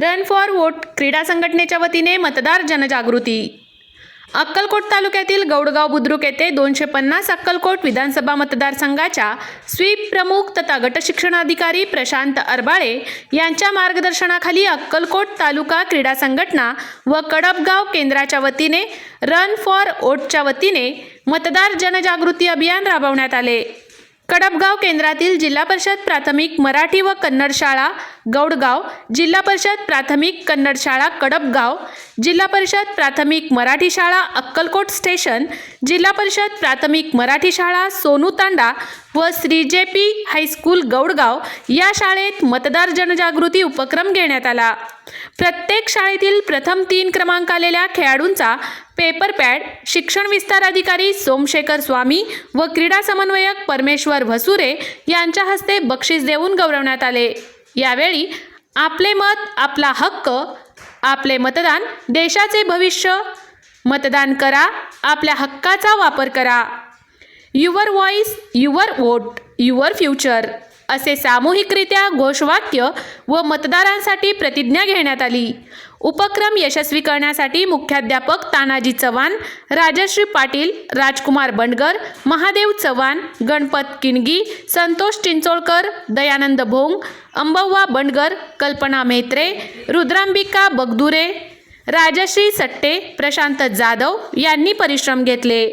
Run for vote क्रीडा संघटनेच्या वतीने मतदार जनजागृती. अक्कलकोट तालुक्यातील गौडगाव बुद्रुक येथे दोनशे पन्नास अक्कलकोट विधानसभा मतदारसंघाच्या स्वीप प्रमुख तथा गटशिक्षणाधिकारी प्रशांत अरबाळे यांच्या मार्गदर्शनाखाली अक्कलकोट तालुका क्रीडा संघटना व कडपगाव केंद्राच्या वतीने रन फॉर वोटच्या वतीने मतदार जनजागृती अभियान राबवण्यात आले. कडपगाव केंद्रातील जिल्हा परिषद प्राथमिक मराठी व कन्नड शाळा गौडगाव जिल्हा परिषद प्राथमिक कन्नड शाळा कडपगाव जिल्हा परिषद प्राथमिक मराठी शाळा अक्कलकोट स्टेशन जिल्हा परिषद प्राथमिक मराठी शाळा सोनू तांडा व Shri J P high school Gaudgaon या शाळेत मतदार जनजागृती उपक्रम घेण्यात आला. प्रत्येक शाळेतील प्रथम तीन क्रमांक आलेल्या खेळाडूंचा पेपर पॅड शिक्षण विस्तार अधिकारी सोमशेखर स्वामी व क्रीडा समन्वयक परमेश्वर भसुरे यांच्या हस्ते बक्षीस देऊन गौरवण्यात आले. यावेळी आपले मत आपला हक्क आपले मतदान देशाचे भविष्य. मतदान करा आपल्या हक्काचा वापर करा. Your voice your vote your future. असे सामूहिकरित्या घोषवाक्य व मतदारांसाठी प्रतिज्ञा घेण्यात आली. उपक्रम यशस्वी करण्यासाठी मुख्याध्यापक तानाजी चव्हाण राजश्री पाटील राजकुमार बंडगर महादेव चव्हाण गणपत किणगी संतोष चिंचोळकर दयानंद भोंग अंबव्वा बंडगर कल्पना मेत्रे रुद्रांबिका बगदुरे राजश्री सट्टे प्रशांत जाधव यांनी परिश्रम घेतले.